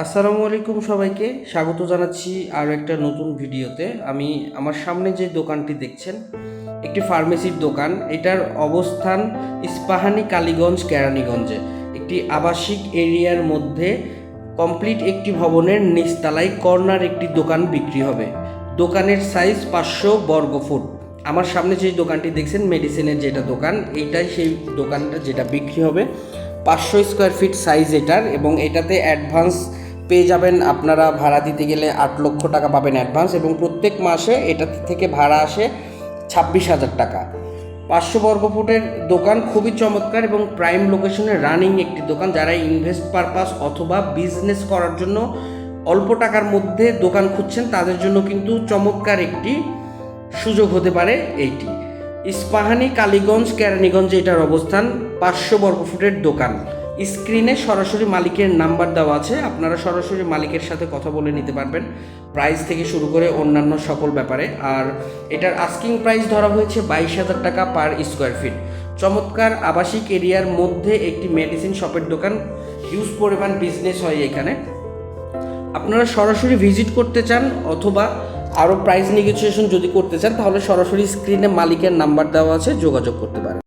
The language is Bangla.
আসসালামু আলাইকুম সবাইকে। স্বাগত জানাচ্ছি আরও একটা নতুন ভিডিওতে। আমি আমার সামনে যে দোকানটি দেখছেন, একটি ফার্মেসির দোকান। এটার অবস্থান ইস্পাহানি কালীগঞ্জ, কেরানীগঞ্জে। একটি আবাসিক এরিয়ার মধ্যে কমপ্লিট একটি ভবনের নিচতলায় কর্নার একটি দোকান বিক্রি হবে। দোকানের সাইজ পাঁচশো বর্গ ফুট। আমার সামনে যে দোকানটি দেখছেন, মেডিসিনের যেটা দোকান, এইটাই সেই দোকানটা যেটা বিক্রি হবে। পাঁচশো স্কোয়ার ফিট সাইজ এটার এবং এটাতে অ্যাডভান্স পেয়ে যাবেন। আপনারা ভাড়া দিতে গেলে আট লক্ষ টাকা পাবেন অ্যাডভান্স এবং প্রত্যেক মাসে এটা থেকে ভাড়া আসে ছাব্বিশ হাজার টাকা। পাঁচশো বর্গ ফুটের দোকান খুবই চমৎকার এবং প্রাইম লোকেশনে রানিং একটি দোকান যারা ইনভেস্ট পারপাস অথবা বিজনেস করার জন্য অল্প টাকার মধ্যে দোকান খুঁজছেন, তাদের জন্য কিন্তু চমৎকার একটি সুযোগ হতে পারে এইটি। ইস্পাহানি, কালীগঞ্জ, কেরানীগঞ্জে এটার অবস্থান পাঁচশো বর্গফুটের দোকান। স্ক্রিনে সরাসরি মালিকের নাম্বার দেওয়া আছে। আপনারা সরাসরি মালিকের সাথে কথা বলে নিতে পারবেন। প্রাইস থেকে শুরু করে অন্যান্য সকল ব্যাপারে। আর এটার আস্কিং প্রাইস ধরা হয়েছে বাইশ হাজার টাকা পার স্কোয়ার ফিট চমৎকার আবাসিক এরিয়ার মধ্যে একটি মেডিসিন শপের দোকান। হিউজ পরিমাণ বিজনেস হয় এখানে। আপনারা সরাসরি ভিজিট করতে চান অথবা আরও প্রাইস নেগোসিয়েশন যদি করতে চান, তাহলে সরাসরি স্ক্রিনে মালিকের নাম্বার দেওয়া আছে, যোগাযোগ করতে পারেন।